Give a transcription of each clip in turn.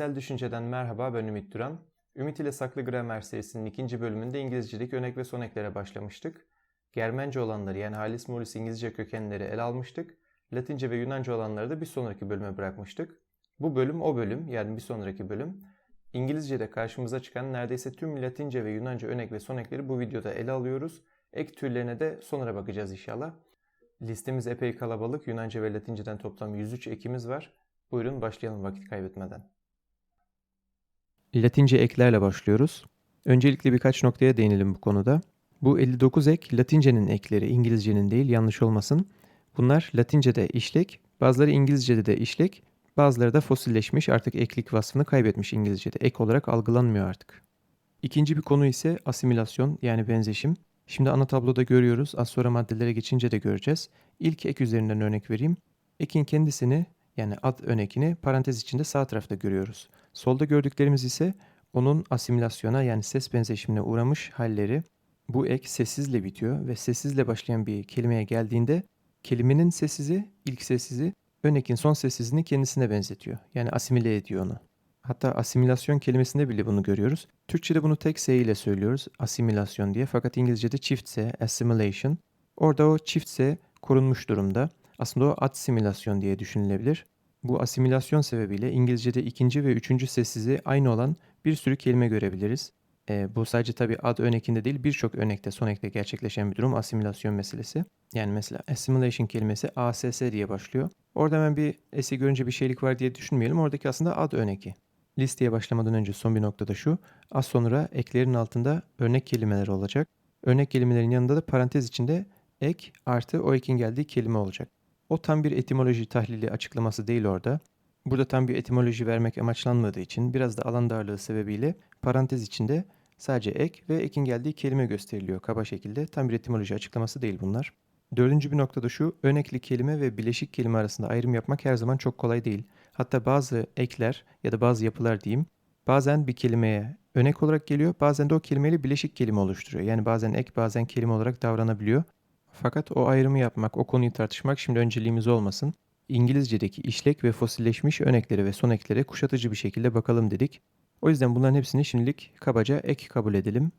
Düşünsel Düşünce'den merhaba ben Ümit Duran. Ümit ile Saklı Gramer serisinin ikinci bölümünde İngilizce'deki önek ve soneklere başlamıştık. Germence olanları yani halis mulis İngilizce kökenleri ele almıştık. Latince ve Yunanca olanları da bir sonraki bölüme bırakmıştık. Bu bölüm o bölüm yani bir sonraki bölüm. İngilizce'de karşımıza çıkan neredeyse tüm Latince ve Yunanca önek ve sonekleri bu videoda ele alıyoruz. Ek türlerine de sonra bakacağız inşallah. Listemiz epey kalabalık. Yunanca ve Latince'den toplam 103 ekimiz var. Buyurun başlayalım vakit kaybetmeden. Latince eklerle başlıyoruz. Öncelikle birkaç noktaya değinelim bu konuda. Bu 59 ek Latince'nin ekleri, İngilizce'nin değil yanlış olmasın. Bunlar Latince'de işlek, bazıları İngilizce'de de işlek, bazıları da fosilleşmiş artık eklik vasfını kaybetmiş İngilizce'de. Ek olarak algılanmıyor artık. İkinci bir konu ise asimilasyon yani benzeşim. Şimdi ana tabloda görüyoruz. Az sonra maddelere geçince de göreceğiz. İlk ek üzerinden örnek vereyim. Ekin kendisini yani ad önekini parantez içinde sağ tarafta görüyoruz. Solda gördüklerimiz ise onun asimilasyona yani ses benzeşimine uğramış halleri. Bu ek sessizle bitiyor ve sessizle başlayan bir kelimeye geldiğinde kelimenin sessizi, ilk sessizi ön ekin son sessizini kendisine benzetiyor. Yani asimile ediyor onu. Hatta asimilasyon kelimesinde bile bunu görüyoruz. Türkçe'de bunu tek S ile söylüyoruz asimilasyon diye fakat İngilizce'de çift S, assimilation. Orada o çift S korunmuş durumda. Aslında o asimilasyon diye düşünülebilir. Bu asimilasyon sebebiyle İngilizce'de ikinci ve üçüncü sessizi aynı olan bir sürü kelime görebiliriz. E, bu sadece tabi ad örnekinde değil birçok örnekte son ekte gerçekleşen bir durum asimilasyon meselesi. Yani mesela assimilation kelimesi ASS diye başlıyor. Orada hemen bir esi görünce bir şeylik var diye düşünmeyelim. Oradaki aslında ad örneki. Listeye başlamadan önce son bir noktada şu. Az sonra eklerin altında örnek kelimeler olacak. Örnek kelimelerin yanında da parantez içinde ek artı o ekin geldiği kelime olacak. O tam bir etimoloji tahlili açıklaması değil orada. Burada tam bir etimoloji vermek amaçlanmadığı için biraz da alan darlığı sebebiyle parantez içinde sadece ek ve ekin geldiği kelime gösteriliyor kaba şekilde. Tam bir etimoloji açıklaması değil bunlar. Dördüncü bir noktada şu, örnekli kelime ve bileşik kelime arasında ayrım yapmak her zaman çok kolay değil. Hatta bazı ekler ya da bazı yapılar diyeyim, bazen bir kelimeye örnek olarak geliyor, bazen de o kelimeyle bileşik kelime oluşturuyor. Yani bazen ek, bazen kelime olarak davranabiliyor. Fakat o ayrımı yapmak, o konuyu tartışmak şimdi önceliğimiz olmasın. İngilizce'deki işlek ve fosilleşmiş örnekleri ve soneklere kuşatıcı bir şekilde bakalım dedik. O yüzden bunların hepsini şimdilik kabaca ek kabul edelim.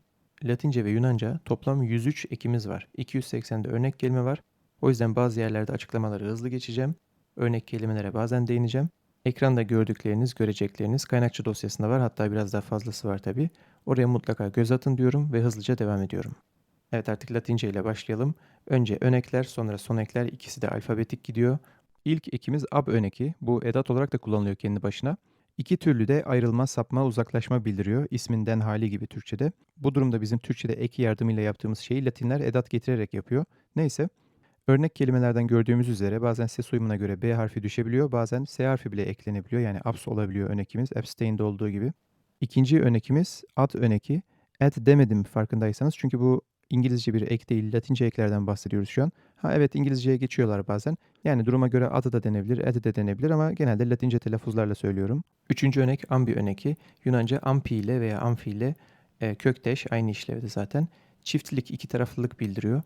Latince ve Yunanca toplam 103 ekimiz var. 280'de örnek kelime var. O yüzden bazı yerlerde açıklamaları hızlı geçeceğim. Örnek kelimelere bazen değineceğim. Ekranda gördükleriniz, görecekleriniz kaynakçı dosyasında var. Hatta biraz daha fazlası var tabi. Oraya mutlaka göz atın diyorum ve hızlıca devam ediyorum. Evet artık Latince ile başlayalım. Önce önekler sonra sonekler ikisi de alfabetik gidiyor. İlk ekimiz ab öneki. Bu edat olarak da kullanılıyor kendi başına. İki türlü de ayrılma, sapma, uzaklaşma bildiriyor. İsminden hali gibi Türkçe'de. Bu durumda bizim Türkçe'de eki yardımıyla yaptığımız şeyi Latinler edat getirerek yapıyor. Neyse. Örnek kelimelerden gördüğümüz üzere bazen ses uyumuna göre B harfi düşebiliyor, bazen S harfi bile eklenebiliyor. Yani abs olabiliyor örnekimiz, abstain'de olduğu gibi. İkinci örnekimiz ad öneki. Ad demedim farkındaysanız çünkü bu İngilizce bir ek değil, Latince eklerden bahsediyoruz şu an. Ha evet İngilizceye geçiyorlar bazen. Yani duruma göre adı da denebilir, adı de denebilir ama genelde Latince telaffuzlarla söylüyorum. Üçüncü örnek ambi örneki. Yunanca ampi ile veya amfi ile e, kökteş aynı işlevde zaten. Çiftlik iki taraflılık bildiriyor.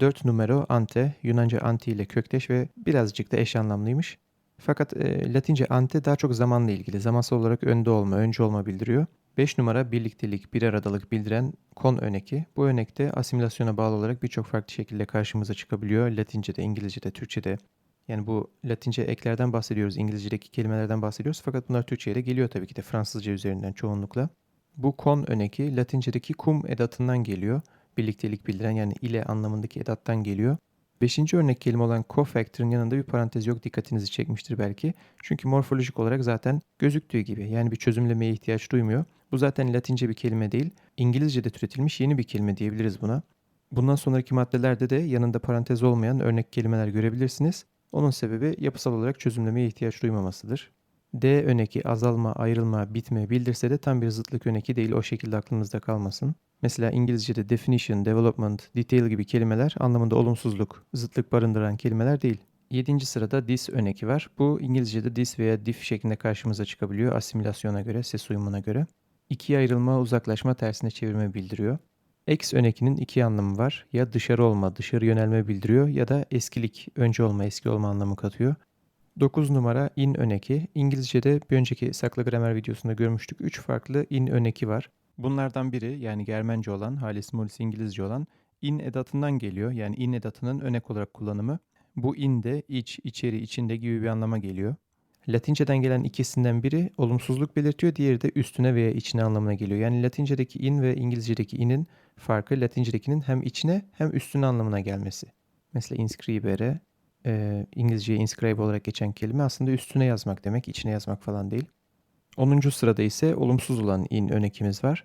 Dört numero ante, Yunanca anti ile kökteş ve birazcık da eş anlamlıymış. Fakat e, Latince ante daha çok zamanla ilgili. Zamansal olarak önde olma, önce olma bildiriyor. 5 numara birliktelik, bir aradalık bildiren kon örneki. Bu örnekte asimilasyona bağlı olarak birçok farklı şekilde karşımıza çıkabiliyor. Latince'de, İngilizce'de, Türkçe'de. Yani bu Latince eklerden bahsediyoruz, İngilizce'deki kelimelerden bahsediyoruz. Fakat bunlar Türkçe'ye de geliyor tabii ki de Fransızca üzerinden çoğunlukla. Bu kon örneki Latince'deki kum edatından geliyor. Birliktelik bildiren yani ile anlamındaki edattan geliyor. Beşinci örnek kelime olan cofactor'ın yanında bir parantez yok dikkatinizi çekmiştir belki. Çünkü morfolojik olarak zaten gözüktüğü gibi yani bir çözümlemeye ihtiyaç duymuyor. Bu zaten Latince bir kelime değil. İngilizce'de türetilmiş yeni bir kelime diyebiliriz buna. Bundan sonraki maddelerde de yanında parantez olmayan örnek kelimeler görebilirsiniz. Onun sebebi yapısal olarak çözümlemeye ihtiyaç duymamasıdır. D öneki azalma, ayrılma, bitme bildirse de tam bir zıtlık öneki değil o şekilde aklınızda kalmasın. Mesela İngilizce'de definition, development, detail gibi kelimeler anlamında olumsuzluk, zıtlık barındıran kelimeler değil. Yedinci sırada dis öneki var. Bu İngilizce'de dis veya diff şeklinde karşımıza çıkabiliyor asimilasyona göre, ses uyumuna göre. İkiye ayrılma, uzaklaşma, tersine çevirme bildiriyor. Ex önekinin iki anlamı var. Ya dışarı olma, dışarı yönelme bildiriyor ya da eskilik, önce olma, eski olma anlamı katıyor. 9 numara in öneki. İngilizce'de bir önceki saklı gramer videosunda görmüştük. 3 farklı in öneki var. Bunlardan biri yani Germence olan, halis mulis İngilizce olan in edatından geliyor. Yani in edatının önek olarak kullanımı. Bu in de iç, içeri, içinde gibi bir anlama geliyor. Latinceden gelen ikisinden biri olumsuzluk belirtiyor, diğeri de üstüne veya içine anlamına geliyor. Yani Latincedeki in ve İngilizce'deki inin farkı Latincedekinin hem içine hem üstüne anlamına gelmesi. Mesela inscribere, e, İngilizceye inscribe olarak geçen kelime aslında üstüne yazmak demek, içine yazmak falan değil. 10. sırada ise olumsuz olan in önekimiz var.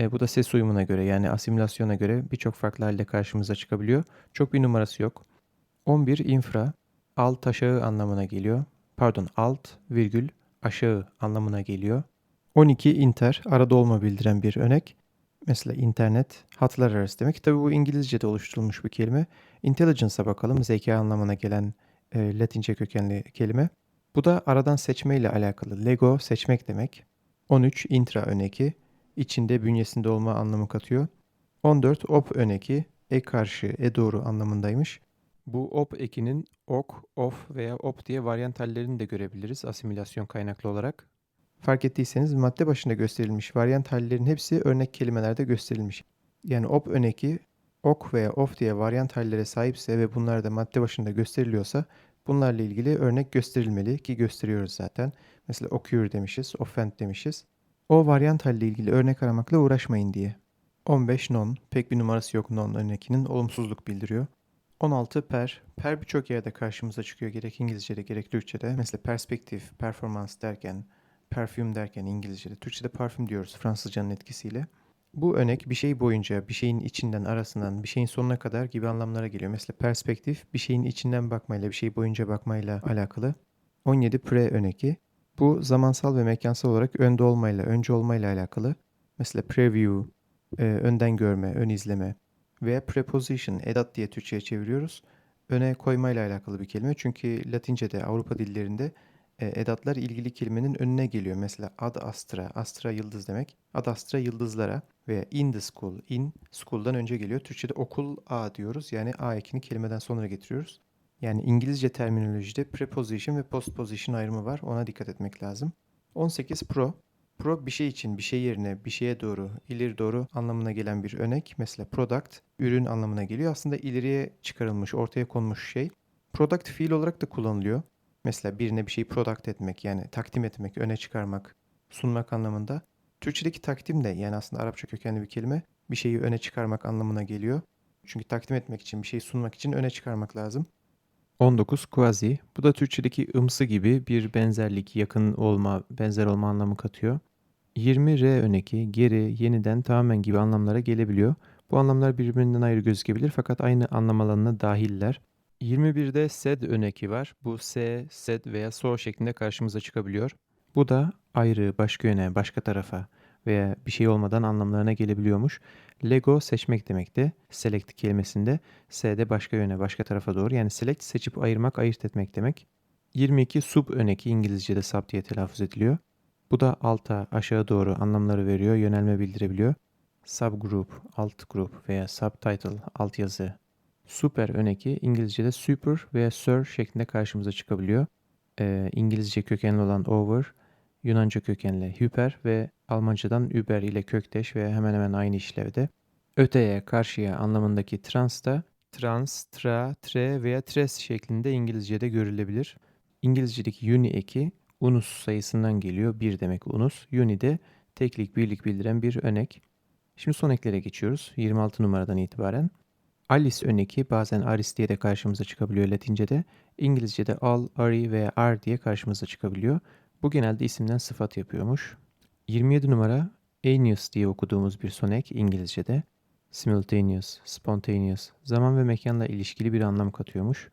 E, bu da ses uyumuna göre yani asimilasyona göre birçok farklı halde karşımıza çıkabiliyor. Çok bir numarası yok. 11 infra, alt aşağı anlamına geliyor. Pardon alt virgül aşağı anlamına geliyor. 12 inter, arada olma bildiren bir önek. Mesela internet, hatlar arası demek. Tabi bu İngilizce'de oluşturulmuş bir kelime. Intelligence'a bakalım. Zeka anlamına gelen e, Latince kökenli kelime. Bu da aradan seçme ile alakalı. Lego seçmek demek. 13 intra öneki. içinde bünyesinde olma anlamı katıyor. 14 op öneki. E karşı, e doğru anlamındaymış. Bu op ekinin ok, of veya op diye varyant hallerini de görebiliriz asimilasyon kaynaklı olarak. Fark ettiyseniz madde başında gösterilmiş varyant hallerin hepsi örnek kelimelerde gösterilmiş. Yani op öneki ok veya of diye varyant hallere sahipse ve bunlar da madde başında gösteriliyorsa bunlarla ilgili örnek gösterilmeli ki gösteriyoruz zaten. Mesela occur demişiz, offend demişiz. O varyant halle ilgili örnek aramakla uğraşmayın diye. 15 non, pek bir numarası yok non örnekinin olumsuzluk bildiriyor. 16 per. Per birçok yerde karşımıza çıkıyor gerek İngilizce'de gerek Türkçe'de. Mesela perspektif, performans derken, parfüm derken İngilizce'de. Türkçe'de parfüm diyoruz Fransızcanın etkisiyle. Bu örnek bir şey boyunca, bir şeyin içinden, arasından, bir şeyin sonuna kadar gibi anlamlara geliyor. Mesela perspektif, bir şeyin içinden bakmayla, bir şey boyunca bakmayla alakalı. 17 pre öneki. Bu zamansal ve mekansal olarak önde olmayla, önce olmayla alakalı. Mesela preview, e, önden görme, ön izleme veya preposition, edat diye Türkçe'ye çeviriyoruz. Öne koymayla alakalı bir kelime. Çünkü Latince'de, Avrupa dillerinde e, edatlar ilgili kelimenin önüne geliyor. Mesela ad astra, astra yıldız demek. Ad astra yıldızlara veya in the school, in school'dan önce geliyor. Türkçe'de okul a diyoruz. Yani a ekini kelimeden sonra getiriyoruz. Yani İngilizce terminolojide preposition ve postposition ayrımı var. Ona dikkat etmek lazım. 18 pro. Pro bir şey için, bir şey yerine, bir şeye doğru, ileri doğru anlamına gelen bir örnek. Mesela product, ürün anlamına geliyor. Aslında ileriye çıkarılmış, ortaya konmuş şey. Product fiil olarak da kullanılıyor. Mesela birine bir şeyi product etmek yani takdim etmek, öne çıkarmak, sunmak anlamında. Türkçedeki takdim de yani aslında Arapça kökenli bir kelime. Bir şeyi öne çıkarmak anlamına geliyor. Çünkü takdim etmek için, bir şeyi sunmak için öne çıkarmak lazım. 19 quasi. Bu da Türkçedeki ımsı gibi bir benzerlik, yakın olma, benzer olma anlamı katıyor. 20 R öneki, geri, yeniden, tamamen gibi anlamlara gelebiliyor. Bu anlamlar birbirinden ayrı gözükebilir fakat aynı anlam alanına dahiller. 21'de sed öneki var. Bu se, sed veya so şeklinde karşımıza çıkabiliyor. Bu da ayrı, başka yöne, başka tarafa veya bir şey olmadan anlamlarına gelebiliyormuş. Lego seçmek demekti. Select kelimesinde S'de başka yöne, başka tarafa doğru. Yani select seçip ayırmak, ayırt etmek demek. 22 sub öneki İngilizce'de sub diye telaffuz ediliyor. Bu da alta, aşağı doğru anlamları veriyor, yönelme bildirebiliyor. Subgroup, alt grup veya subtitle, alt yazı. Super öneki İngilizce'de super veya sir şeklinde karşımıza çıkabiliyor. Ee, İngilizce kökenli olan over, Yunanca kökenli hyper ve Almancadan über ile kökteş ve hemen hemen aynı işlevde. Öteye, karşıya anlamındaki trans da trans, tra, tre veya tres şeklinde İngilizce'de görülebilir. İngilizce'deki uni eki unus sayısından geliyor. Bir demek unus. Uni de teklik, birlik bildiren bir önek. Şimdi son eklere geçiyoruz. 26 numaradan itibaren. Alice öneki bazen Aris diye de karşımıza çıkabiliyor Latince'de. İngilizce'de al, ari veya ar diye karşımıza çıkabiliyor. Bu genelde isimden sıfat yapıyormuş. 27 numara Aeneas diye okuduğumuz bir sonek İngilizce'de. Simultaneous, spontaneous, zaman ve mekanla ilişkili bir anlam katıyormuş.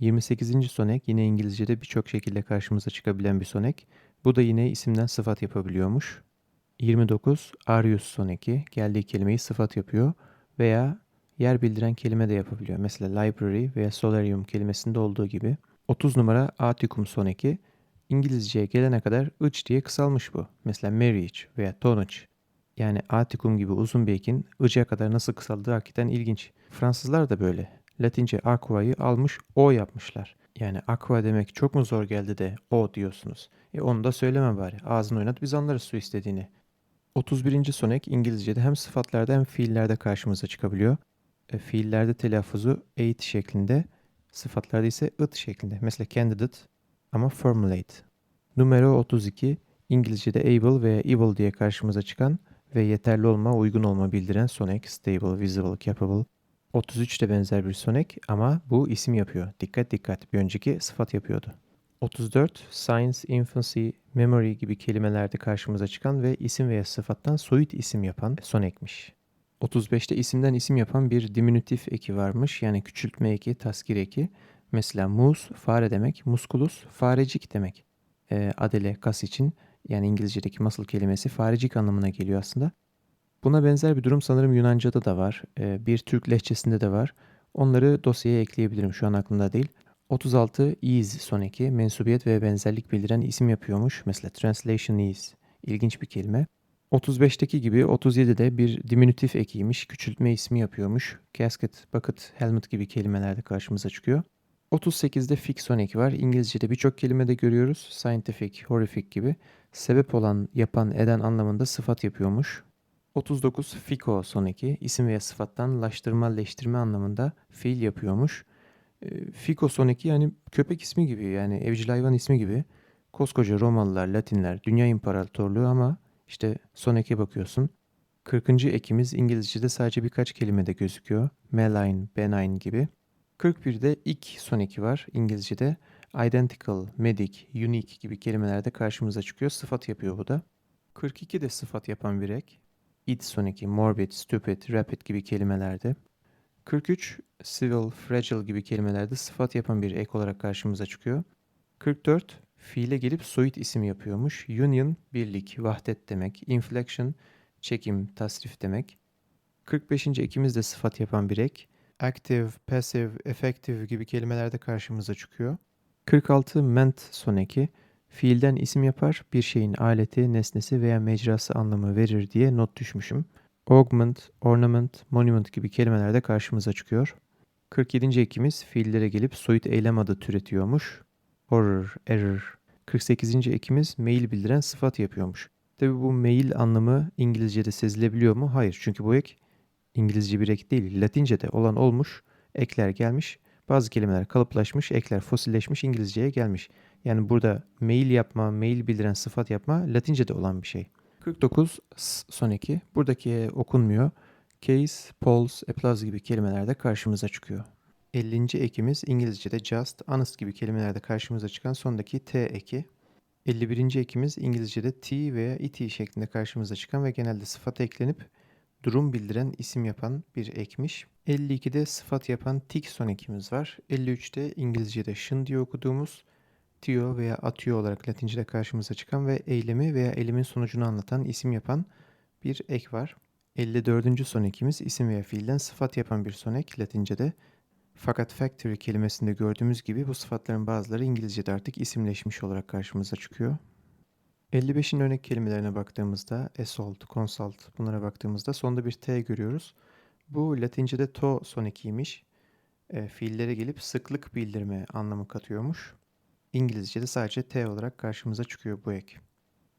28. sonek yine İngilizce'de birçok şekilde karşımıza çıkabilen bir sonek. Bu da yine isimden sıfat yapabiliyormuş. 29. Arius soneki geldiği kelimeyi sıfat yapıyor veya yer bildiren kelime de yapabiliyor. Mesela library veya solarium kelimesinde olduğu gibi. 30 numara Aticum soneki İngilizceye gelene kadar ıç diye kısalmış bu. Mesela marriage veya tonnage. Yani Aticum gibi uzun bir ekin ıca kadar nasıl kısaldığı hakikaten ilginç. Fransızlar da böyle. Latince aqua'yı almış o yapmışlar. Yani aqua demek çok mu zor geldi de o diyorsunuz. E onu da söyleme bari. Ağzını oynat biz anlarız su istediğini. 31. sonek İngilizce'de hem sıfatlarda hem fiillerde karşımıza çıkabiliyor. E, fiillerde telaffuzu ate şeklinde, sıfatlarda ise it şeklinde. Mesela candidate ama formulate. Numero 32 İngilizce'de able veya evil diye karşımıza çıkan ve yeterli olma, uygun olma bildiren sonek, stable, visible, capable. 33 de benzer bir sonek ama bu isim yapıyor. Dikkat dikkat bir önceki sıfat yapıyordu. 34 science, infancy, memory gibi kelimelerde karşımıza çıkan ve isim veya sıfattan soyut isim yapan sonekmiş. 35'te isimden isim yapan bir diminutif eki varmış. Yani küçültme eki, taskir eki. Mesela mus, fare demek. Musculus, farecik demek. Ee, adele, kas için yani İngilizce'deki muscle kelimesi farecik anlamına geliyor aslında. Buna benzer bir durum sanırım Yunanca'da da var. Ee, bir Türk lehçesinde de var. Onları dosyaya ekleyebilirim şu an aklımda değil. 36 is soneki mensubiyet ve benzerlik bildiren isim yapıyormuş. Mesela translation is ilginç bir kelime. 35'teki gibi 37'de bir diminutif ekiymiş, küçültme ismi yapıyormuş. Casket, bucket, helmet gibi kelimelerde karşımıza çıkıyor. 38'de fikson eki var. İngilizce'de birçok kelimede görüyoruz. Scientific, horrific gibi. Sebep olan, yapan, eden anlamında sıfat yapıyormuş. 39 fiko son eki. isim veya sıfattan laştırma, leştirme anlamında fiil yapıyormuş. E, fiko son eki yani köpek ismi gibi yani evcil hayvan ismi gibi. Koskoca Romalılar, Latinler, Dünya İmparatorluğu ama işte son eke bakıyorsun. 40. ekimiz İngilizce'de sadece birkaç kelimede gözüküyor. Malign, benign gibi. 41'de ik son eki var İngilizce'de. Identical, medic, unique gibi kelimelerde karşımıza çıkıyor. Sıfat yapıyor bu da. 42 de sıfat yapan bir ek. Id son eki, morbid, stupid, rapid gibi kelimelerde. 43 civil, fragile gibi kelimelerde sıfat yapan bir ek olarak karşımıza çıkıyor. 44 fiile gelip soyut isim yapıyormuş. Union, birlik, vahdet demek. Inflection, çekim, tasrif demek. 45. ekimiz de sıfat yapan bir ek. Active, passive, effective gibi kelimelerde karşımıza çıkıyor. 46 meant son eki. Fiilden isim yapar, bir şeyin aleti, nesnesi veya mecrası anlamı verir diye not düşmüşüm. Augment, ornament, monument gibi kelimelerde karşımıza çıkıyor. 47. ekimiz fiillere gelip soyut eylem adı türetiyormuş. Horror, error. 48. ekimiz mail bildiren sıfat yapıyormuş. Tabi bu mail anlamı İngilizce'de sezilebiliyor mu? Hayır. Çünkü bu ek İngilizce bir ek değil. Latince'de olan olmuş, ekler gelmiş. Bazı kelimeler kalıplaşmış, ekler fosilleşmiş, İngilizce'ye gelmiş. Yani burada mail yapma, mail bildiren sıfat yapma Latince'de olan bir şey. 49 son eki. Buradaki okunmuyor. Case, polls, applause gibi kelimelerde karşımıza çıkıyor. 50. ekimiz İngilizce'de just, honest gibi kelimelerde karşımıza çıkan sondaki t eki. 51. ekimiz İngilizce'de t veya it şeklinde karşımıza çıkan ve genelde sıfat eklenip durum bildiren isim yapan bir ekmiş. 52'de sıfat yapan tik son ekimiz var. 53'te İngilizce'de şın diye okuduğumuz tio veya atio olarak Latince'de karşımıza çıkan ve eylemi veya eylemin sonucunu anlatan isim yapan bir ek var. 54. son ekimiz isim veya fiilden sıfat yapan bir son ek Latince'de. Fakat factory kelimesinde gördüğümüz gibi bu sıfatların bazıları İngilizce'de artık isimleşmiş olarak karşımıza çıkıyor. 55'in örnek kelimelerine baktığımızda assault, consult bunlara baktığımızda sonda bir T görüyoruz. Bu Latince'de to son ekiymiş. E, fiillere gelip sıklık bildirme anlamı katıyormuş. İngilizce'de sadece T olarak karşımıza çıkıyor bu ek.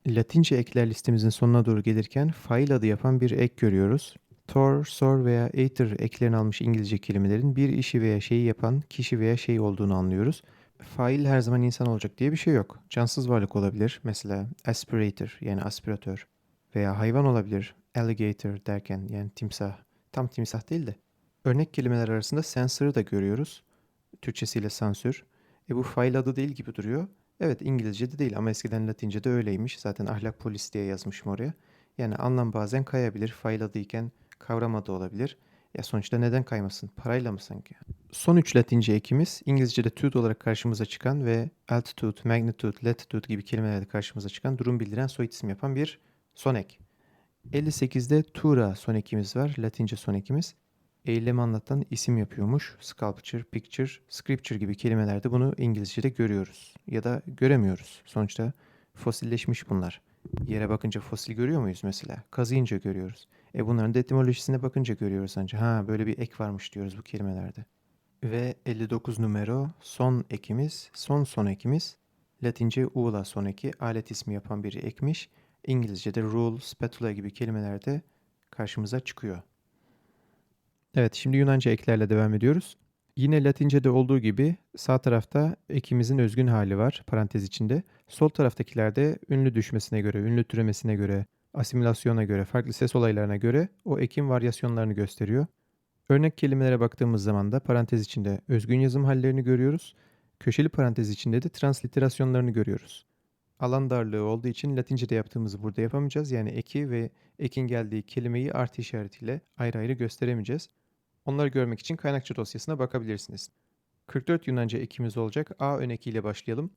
Latince ekler listemizin sonuna doğru gelirken fail adı yapan bir ek görüyoruz. Tor, sor veya ater eklerini almış İngilizce kelimelerin bir işi veya şeyi yapan kişi veya şey olduğunu anlıyoruz. Fail her zaman insan olacak diye bir şey yok. Cansız varlık olabilir. Mesela aspirator yani aspiratör. Veya hayvan olabilir. Alligator derken yani timsah. Tam timsah değil de. Örnek kelimeler arasında sensor'ı da görüyoruz. Türkçesiyle sansür. E bu fail adı değil gibi duruyor. Evet İngilizce'de değil ama eskiden Latince'de öyleymiş. Zaten ahlak polis diye yazmışım oraya. Yani anlam bazen kayabilir. Fail adıyken kavram adı olabilir. Ya sonuçta neden kaymasın? Parayla mı sanki? Son üç Latince ekimiz İngilizce'de tude olarak karşımıza çıkan ve altitude, magnitude, latitude gibi kelimelerde karşımıza çıkan durum bildiren soyut isim yapan bir son ek. 58'de tura son ekimiz var. Latince son ekimiz. Eylemi anlatan isim yapıyormuş. Sculpture, picture, scripture gibi kelimelerde bunu İngilizce'de görüyoruz. Ya da göremiyoruz. Sonuçta fosilleşmiş bunlar. Yere bakınca fosil görüyor muyuz mesela? Kazıyınca görüyoruz. E bunların da etimolojisine bakınca görüyoruz ancak. Ha böyle bir ek varmış diyoruz bu kelimelerde. Ve 59 numara son ekimiz, son son ekimiz. Latince uğla son eki, alet ismi yapan bir ekmiş. İngilizce'de rule, spatula gibi kelimelerde karşımıza çıkıyor. Evet, şimdi Yunanca eklerle devam ediyoruz. Yine Latince'de olduğu gibi sağ tarafta ekimizin özgün hali var parantez içinde. Sol taraftakilerde ünlü düşmesine göre, ünlü türemesine göre, asimilasyona göre, farklı ses olaylarına göre o ekim varyasyonlarını gösteriyor. Örnek kelimelere baktığımız zaman da parantez içinde özgün yazım hallerini görüyoruz. Köşeli parantez içinde de transliterasyonlarını görüyoruz. Alan darlığı olduğu için Latince'de yaptığımızı burada yapamayacağız. Yani eki ve ekin geldiği kelimeyi artı işaretiyle ayrı ayrı gösteremeyeceğiz. Onları görmek için kaynakça dosyasına bakabilirsiniz. 44 Yunanca ekimiz olacak. A önekiyle başlayalım.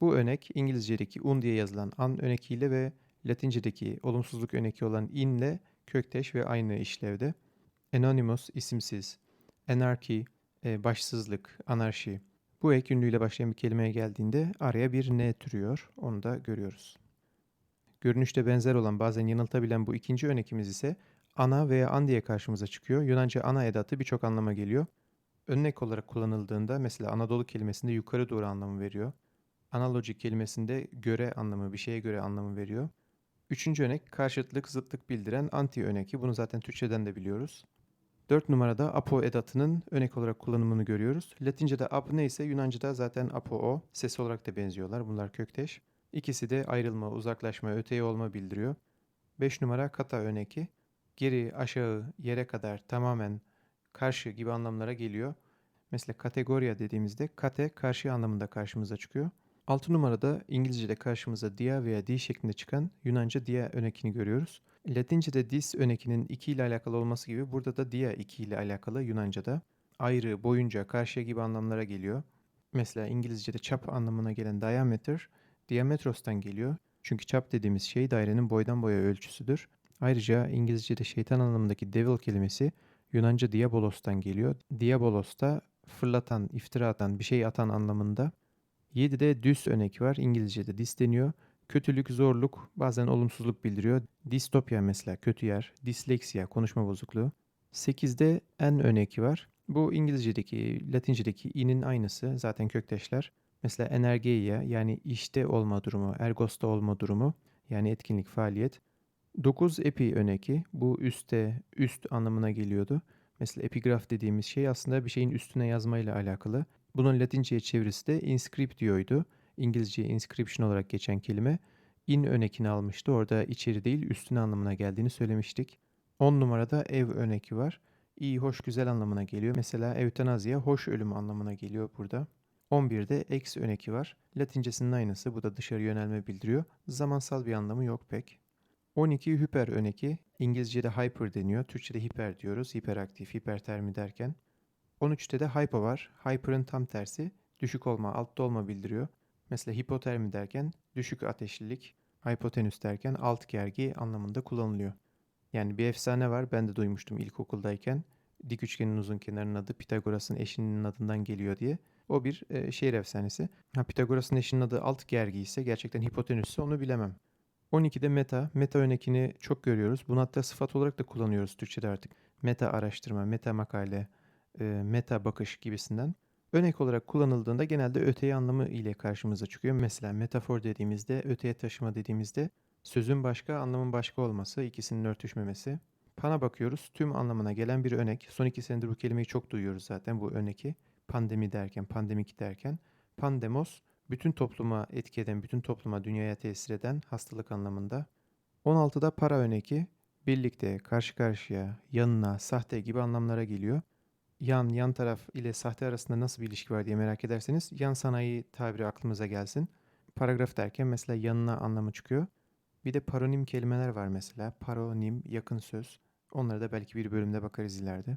Bu önek İngilizce'deki un diye yazılan an önekiyle ve Latince'deki olumsuzluk öneki olan inle kökteş ve aynı işlevde. Anonymous isimsiz, anarchy e, başsızlık, anarşi. Bu ek ünlüyle başlayan bir kelimeye geldiğinde araya bir ne türüyor. Onu da görüyoruz. Görünüşte benzer olan bazen yanıltabilen bu ikinci örnekimiz ise ana veya an diye karşımıza çıkıyor. Yunanca ana edatı birçok anlama geliyor. Örnek olarak kullanıldığında mesela Anadolu kelimesinde yukarı doğru anlamı veriyor. Analoji kelimesinde göre anlamı, bir şeye göre anlamı veriyor. Üçüncü örnek karşıtlık, zıtlık bildiren anti örneki. Bunu zaten Türkçeden de biliyoruz. Dört numarada apo edatının örnek olarak kullanımını görüyoruz. Latince'de ap neyse Yunanca'da zaten apo o. Ses olarak da benziyorlar. Bunlar kökteş. İkisi de ayrılma, uzaklaşma, öteye olma bildiriyor. 5 numara kata örneki. Geri, aşağı, yere kadar, tamamen, karşı gibi anlamlara geliyor. Mesela kategoriya dediğimizde kate karşı anlamında karşımıza çıkıyor. 6 numarada İngilizce'de karşımıza dia veya di şeklinde çıkan Yunanca dia önekini görüyoruz. Latince'de dis önekinin 2 ile alakalı olması gibi burada da dia 2 ile alakalı Yunanca'da. Ayrı, boyunca, karşıya gibi anlamlara geliyor. Mesela İngilizce'de çap anlamına gelen diameter, diametros'tan geliyor. Çünkü çap dediğimiz şey dairenin boydan boya ölçüsüdür. Ayrıca İngilizce'de şeytan anlamındaki devil kelimesi Yunanca diabolos'tan geliyor. Diabolos da fırlatan, iftira atan, bir şey atan anlamında. 7'de düz örnek var. İngilizce'de dis deniyor. Kötülük, zorluk, bazen olumsuzluk bildiriyor. Distopya mesela kötü yer. Disleksiya, konuşma bozukluğu. 8'de en örneki var. Bu İngilizce'deki, Latince'deki i'nin aynısı. Zaten kökteşler. Mesela energeia yani işte olma durumu, ergosta olma durumu yani etkinlik, faaliyet. 9 epi öneki. Bu üste, üst anlamına geliyordu. Mesela epigraf dediğimiz şey aslında bir şeyin üstüne yazmayla alakalı. Bunun Latinceye çevirisi de inscriptio'ydu. İngilizce inscription olarak geçen kelime. In önekini almıştı. Orada içeri değil üstüne anlamına geldiğini söylemiştik. 10 numarada ev öneki var. İyi, hoş, güzel anlamına geliyor. Mesela eutanazya hoş ölüm anlamına geliyor burada. 11'de ex öneki var. Latincesinin aynısı. Bu da dışarı yönelme bildiriyor. Zamansal bir anlamı yok pek. 12 hiper öneki. İngilizce'de hyper deniyor. Türkçe'de hiper diyoruz. Hiperaktif, hipertermi derken. 13'te de hypo var. Hyper'ın tam tersi. Düşük olma, altta olma bildiriyor. Mesela hipotermi derken düşük ateşlilik, hypotenüs derken alt gergi anlamında kullanılıyor. Yani bir efsane var ben de duymuştum ilkokuldayken. Dik üçgenin uzun kenarının adı Pitagoras'ın eşinin adından geliyor diye. O bir e, şehir efsanesi. Ha, Pitagoras'ın eşinin adı alt gergi ise gerçekten hipotenüsse onu bilemem. 12'de meta. Meta örnekini çok görüyoruz. Bunu hatta sıfat olarak da kullanıyoruz Türkçe'de artık. Meta araştırma, meta makale, e, meta bakış gibisinden. Örnek olarak kullanıldığında genelde öteye anlamı ile karşımıza çıkıyor. Mesela metafor dediğimizde, öteye taşıma dediğimizde sözün başka, anlamın başka olması, ikisinin örtüşmemesi. Pana bakıyoruz. Tüm anlamına gelen bir örnek. Son iki senedir bu kelimeyi çok duyuyoruz zaten bu örneki. Pandemi derken, pandemik derken. Pandemos, bütün topluma etki eden, bütün topluma, dünyaya tesir eden hastalık anlamında. 16'da para örneki. Birlikte, karşı karşıya, yanına, sahte gibi anlamlara geliyor yan, yan taraf ile sahte arasında nasıl bir ilişki var diye merak ederseniz yan sanayi tabiri aklımıza gelsin. Paragraf derken mesela yanına anlamı çıkıyor. Bir de paronim kelimeler var mesela. Paronim, yakın söz. Onlara da belki bir bölümde bakarız ileride.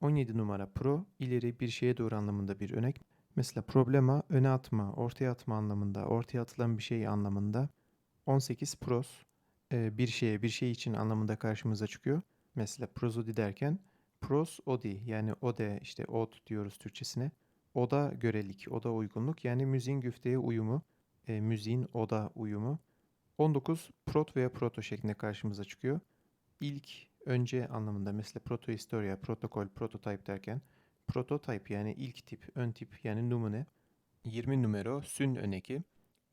17 numara pro, ileri bir şeye doğru anlamında bir örnek. Mesela problema, öne atma, ortaya atma anlamında, ortaya atılan bir şey anlamında. 18 pros, bir şeye, bir şey için anlamında karşımıza çıkıyor. Mesela prozodi derken Pros odi yani ode işte od diyoruz Türkçesine. Oda görelik, oda uygunluk yani müziğin güfteye uyumu, e, müziğin oda uyumu. 19 prot veya proto şeklinde karşımıza çıkıyor. İlk, önce anlamında mesela protohistoria, protokol, prototype derken Prototype yani ilk tip, ön tip yani numune. 20 numero sün öneki.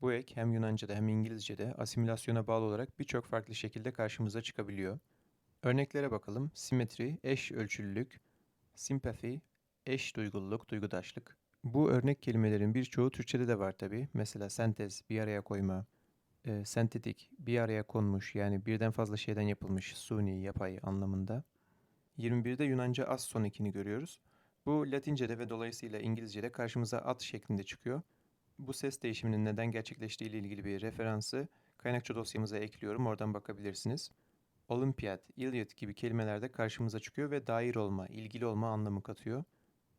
Bu ek hem Yunanca'da hem İngilizce'de asimilasyona bağlı olarak birçok farklı şekilde karşımıza çıkabiliyor. Örneklere bakalım. Simetri, eş ölçülülük, sympathy, eş duygululuk, duygudaşlık. Bu örnek kelimelerin birçoğu Türkçe'de de var tabi. Mesela sentez, bir araya koyma, e, sentetik, bir araya konmuş yani birden fazla şeyden yapılmış, suni, yapay anlamında. 21'de Yunanca as son ekini görüyoruz. Bu Latince'de ve dolayısıyla İngilizce'de karşımıza at şeklinde çıkıyor. Bu ses değişiminin neden gerçekleştiği ile ilgili bir referansı kaynakça dosyamıza ekliyorum. Oradan bakabilirsiniz. Olimpiyat, Iliad gibi kelimelerde karşımıza çıkıyor ve dair olma, ilgili olma anlamı katıyor.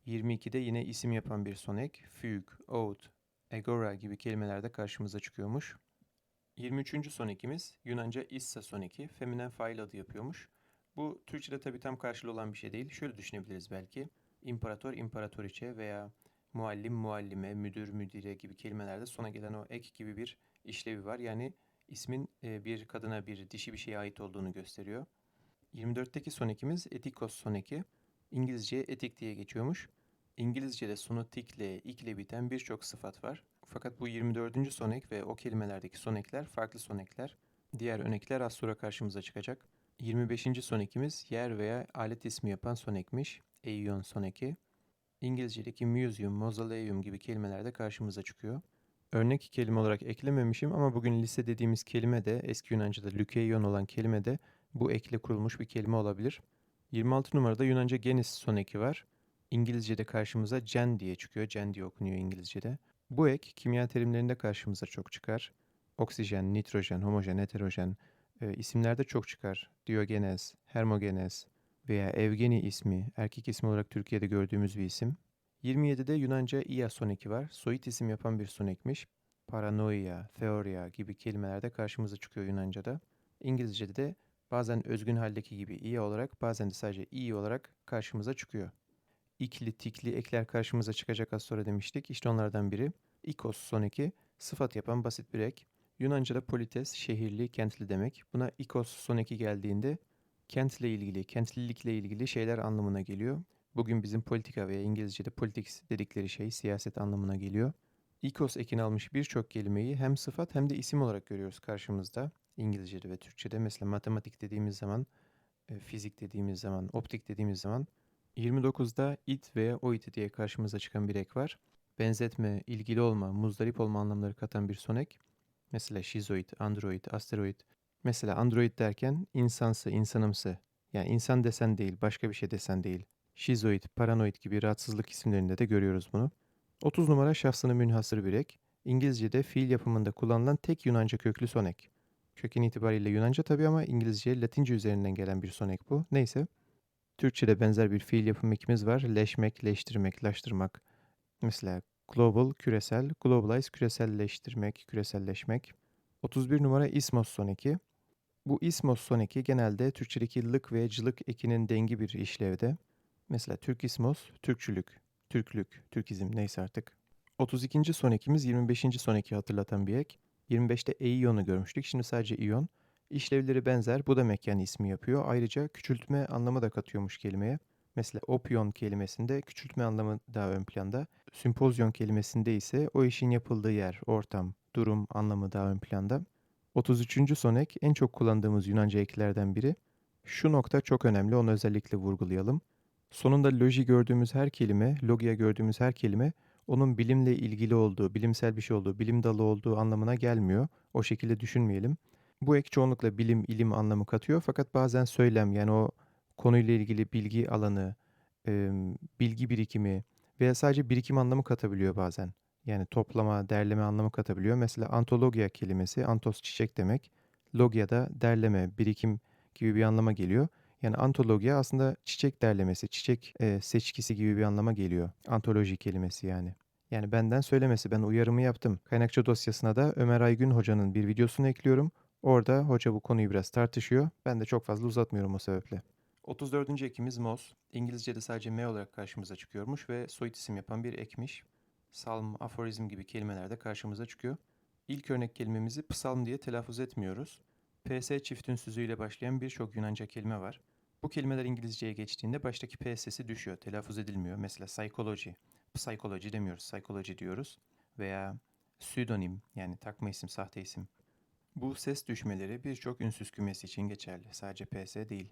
22'de yine isim yapan bir sonek, fugue, ode, agora gibi kelimelerde karşımıza çıkıyormuş. 23. sonekimiz Yunanca issa soneki, feminen fail adı yapıyormuş. Bu Türkçe'de tabii tam karşılığı olan bir şey değil. Şöyle düşünebiliriz belki. İmparator, imparatoriçe veya muallim, muallime, müdür, müdire gibi kelimelerde sona gelen o ek gibi bir işlevi var. Yani ismin e, bir kadına, bir dişi bir şeye ait olduğunu gösteriyor. 24'teki sonekimiz etikos soneki. İngilizce etik diye geçiyormuş. İngilizce'de sonu tikle, ikle biten birçok sıfat var. Fakat bu 24. sonek ve o kelimelerdeki sonekler farklı sonekler. Diğer örnekler az sonra karşımıza çıkacak. 25. sonekimiz yer veya alet ismi yapan sonekmiş. Eion soneki. İngilizce'deki museum, mausoleum gibi kelimelerde karşımıza çıkıyor. Örnek kelime olarak eklememişim ama bugün lise dediğimiz kelime de eski Yunanca'da lükeion olan kelime de bu ekle kurulmuş bir kelime olabilir. 26 numarada Yunanca genis soneki var. İngilizce'de karşımıza gen diye çıkıyor. Gen diye okunuyor İngilizce'de. Bu ek kimya terimlerinde karşımıza çok çıkar. Oksijen, nitrojen, homojen, heterojen e, isimlerde çok çıkar. Diogenes, Hermogenes veya Evgeni ismi erkek ismi olarak Türkiye'de gördüğümüz bir isim. 27'de Yunanca ia soneki var. Soyut isim yapan bir sonekmiş. Paranoia, theoria gibi kelimelerde karşımıza çıkıyor Yunanca'da. İngilizce'de de bazen özgün haldeki gibi i olarak bazen de sadece i olarak karşımıza çıkıyor. İkli, tikli ekler karşımıza çıkacak az sonra demiştik. İşte onlardan biri. İkos soneki sıfat yapan basit bir ek. Yunanca'da polites, şehirli, kentli demek. Buna ikos soneki geldiğinde kentle ilgili, kentlilikle ilgili şeyler anlamına geliyor. Bugün bizim politika veya İngilizce'de politics dedikleri şey siyaset anlamına geliyor. İkos ekini almış birçok kelimeyi hem sıfat hem de isim olarak görüyoruz karşımızda. İngilizce'de ve Türkçe'de mesela matematik dediğimiz zaman, e, fizik dediğimiz zaman, optik dediğimiz zaman 29'da it veya oit diye karşımıza çıkan bir ek var. Benzetme, ilgili olma, muzdarip olma anlamları katan bir sonek. Mesela şizoid, android, asteroid. Mesela android derken insansı, insanımsı. Yani insan desen değil, başka bir şey desen değil. Şizoid, paranoid gibi rahatsızlık isimlerinde de görüyoruz bunu. 30 numara şahsını münhasır bir ek. İngilizce'de fiil yapımında kullanılan tek Yunanca köklü sonek. Köken itibariyle Yunanca tabii ama İngilizce, Latince üzerinden gelen bir sonek bu. Neyse. Türkçe'de benzer bir fiil yapım ekimiz var. Leşmek, leştirmek, laştırmak. Mesela global, küresel, globalize, küreselleştirmek, küreselleşmek. 31 numara ismos soneki. Bu ismos soneki genelde Türkçedeki lık ve cılık ekinin dengi bir işlevde. Mesela Türkismos, Türkçülük, Türklük, Türkizm neyse artık. 32. sonekimiz 25. soneki hatırlatan bir ek. 25'te eiyonu görmüştük. Şimdi sadece iyon. İşlevleri benzer. Bu da mekan ismi yapıyor. Ayrıca küçültme anlamı da katıyormuş kelimeye. Mesela opyon kelimesinde küçültme anlamı daha ön planda. Sümpozyon kelimesinde ise o işin yapıldığı yer, ortam, durum anlamı daha ön planda. 33. sonek en çok kullandığımız Yunanca eklerden biri. Şu nokta çok önemli, onu özellikle vurgulayalım. Sonunda loji gördüğümüz her kelime, logia gördüğümüz her kelime onun bilimle ilgili olduğu, bilimsel bir şey olduğu, bilim dalı olduğu anlamına gelmiyor. O şekilde düşünmeyelim. Bu ek çoğunlukla bilim, ilim anlamı katıyor fakat bazen söylem yani o konuyla ilgili bilgi alanı, bilgi birikimi veya sadece birikim anlamı katabiliyor bazen. Yani toplama, derleme anlamı katabiliyor. Mesela antologia kelimesi, antos çiçek demek. Logia da derleme, birikim gibi bir anlama geliyor. Yani antologia aslında çiçek derlemesi, çiçek e, seçkisi gibi bir anlama geliyor. Antoloji kelimesi yani. Yani benden söylemesi, ben uyarımı yaptım. Kaynakça dosyasına da Ömer Aygün hocanın bir videosunu ekliyorum. Orada hoca bu konuyu biraz tartışıyor. Ben de çok fazla uzatmıyorum o sebeple. 34. ekimiz mos. İngilizce'de sadece m olarak karşımıza çıkıyormuş ve soyut isim yapan bir ekmiş. Salm, aforizm gibi kelimelerde karşımıza çıkıyor. İlk örnek kelimemizi psalm diye telaffuz etmiyoruz. PS çift ünsüzüyle başlayan birçok Yunanca kelime var. Bu kelimeler İngilizceye geçtiğinde baştaki P sesi düşüyor, telaffuz edilmiyor. Mesela psychology, psychology demiyoruz, psychology diyoruz. Veya pseudonym yani takma isim, sahte isim. Bu ses düşmeleri birçok ünsüz kümesi için geçerli. Sadece PS değil.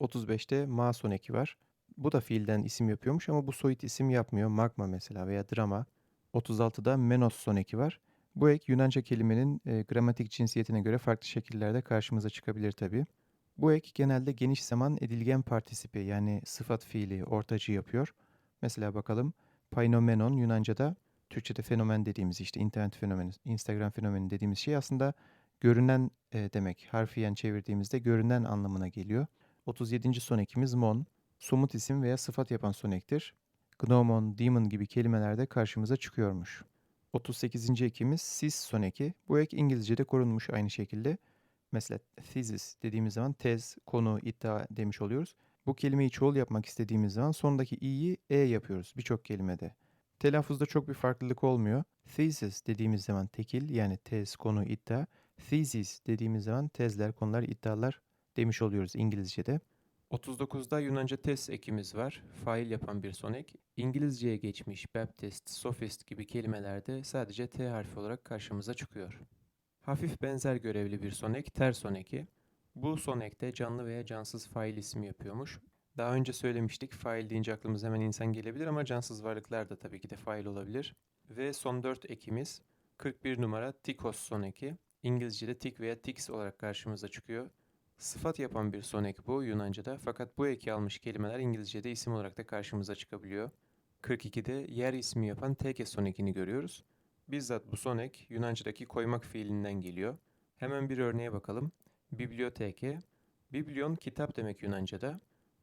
35'te ma son eki var. Bu da fiilden isim yapıyormuş ama bu soyut isim yapmıyor. Magma mesela veya drama. 36'da menos son eki var. Bu ek Yunanca kelimenin e, gramatik cinsiyetine göre farklı şekillerde karşımıza çıkabilir tabii. Bu ek genelde geniş zaman edilgen partisipi yani sıfat fiili ortacı yapıyor. Mesela bakalım painomenon Yunanca'da Türkçe'de fenomen dediğimiz işte internet fenomeni, Instagram fenomeni dediğimiz şey aslında görünen e, demek. Harfiyen çevirdiğimizde görünen anlamına geliyor. 37. son ekimiz mon. Somut isim veya sıfat yapan son ektir. Gnomon, demon gibi kelimelerde karşımıza çıkıyormuş. 38. ekimiz sis son eki. Bu ek İngilizce'de korunmuş aynı şekilde. Mesela thesis dediğimiz zaman tez, konu, iddia demiş oluyoruz. Bu kelimeyi çoğul yapmak istediğimiz zaman sondaki i'yi e yapıyoruz birçok kelimede. Telaffuzda çok bir farklılık olmuyor. Thesis dediğimiz zaman tekil yani tez, konu, iddia. Thesis dediğimiz zaman tezler, konular, iddialar demiş oluyoruz İngilizce'de. 39'da Yunanca tes ekimiz var. Fail yapan bir son ek. İngilizceye geçmiş Baptist, Sophist gibi kelimelerde sadece T harfi olarak karşımıza çıkıyor. Hafif benzer görevli bir son ek, ter son eki. Bu son ekte canlı veya cansız fail ismi yapıyormuş. Daha önce söylemiştik fail deyince aklımıza hemen insan gelebilir ama cansız varlıklar da tabii ki de fail olabilir. Ve son 4 ekimiz 41 numara tikos son eki. İngilizce'de tik veya tiks olarak karşımıza çıkıyor. Sıfat yapan bir son ek bu Yunanca'da fakat bu eki almış kelimeler İngilizce'de isim olarak da karşımıza çıkabiliyor. 42'de yer ismi yapan teke son ekini görüyoruz. Bizzat bu son ek Yunanca'daki koymak fiilinden geliyor. Hemen bir örneğe bakalım. Biblioteke. Biblyon kitap demek Yunanca'da.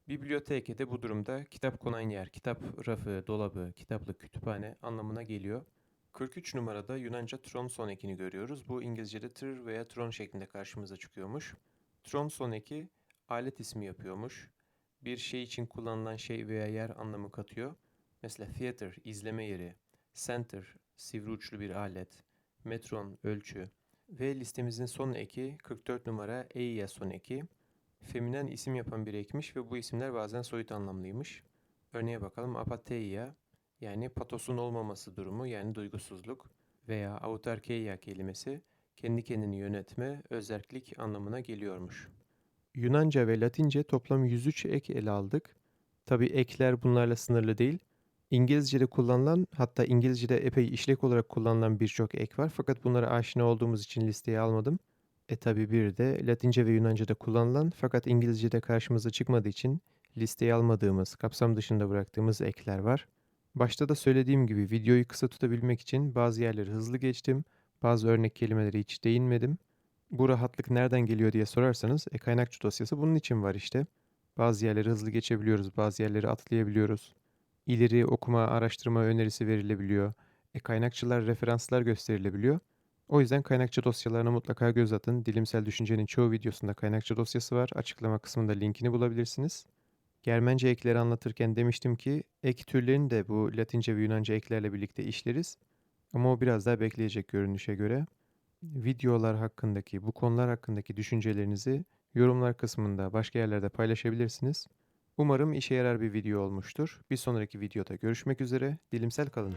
Biblioteke de bu durumda kitap konan yer, kitap rafı, dolabı, kitaplık, kütüphane anlamına geliyor. 43 numarada Yunanca tron son ekini görüyoruz. Bu İngilizce'de tır veya tron şeklinde karşımıza çıkıyormuş. Tron son eki alet ismi yapıyormuş. Bir şey için kullanılan şey veya yer anlamı katıyor. Mesela theater, izleme yeri, center, sivri uçlu bir alet, metron, ölçü ve listemizin son eki 44 numara eia son eki. Feminen isim yapan bir ekmiş ve bu isimler bazen soyut anlamlıymış. Örneğe bakalım apatheia yani patosun olmaması durumu yani duygusuzluk veya autarkeia kelimesi kendi kendini yönetme, özerklik anlamına geliyormuş. Yunanca ve Latince toplam 103 ek ele aldık. Tabi ekler bunlarla sınırlı değil. İngilizce'de kullanılan hatta İngilizce'de epey işlek olarak kullanılan birçok ek var fakat bunlara aşina olduğumuz için listeye almadım. E tabi bir de Latince ve Yunanca'da kullanılan fakat İngilizce'de karşımıza çıkmadığı için listeye almadığımız, kapsam dışında bıraktığımız ekler var. Başta da söylediğim gibi videoyu kısa tutabilmek için bazı yerleri hızlı geçtim, bazı örnek kelimeleri hiç değinmedim. Bu rahatlık nereden geliyor diye sorarsanız e kaynakçı dosyası bunun için var işte. Bazı yerleri hızlı geçebiliyoruz, bazı yerleri atlayabiliyoruz. İleri okuma, araştırma önerisi verilebiliyor. E kaynakçılar, referanslar gösterilebiliyor. O yüzden kaynakça dosyalarına mutlaka göz atın. Dilimsel Düşünce'nin çoğu videosunda kaynakça dosyası var. Açıklama kısmında linkini bulabilirsiniz. Germence ekleri anlatırken demiştim ki ek türlerini de bu Latince ve Yunanca eklerle birlikte işleriz. Ama o biraz daha bekleyecek görünüşe göre. Videolar hakkındaki, bu konular hakkındaki düşüncelerinizi yorumlar kısmında başka yerlerde paylaşabilirsiniz. Umarım işe yarar bir video olmuştur. Bir sonraki videoda görüşmek üzere. Dilimsel kalın.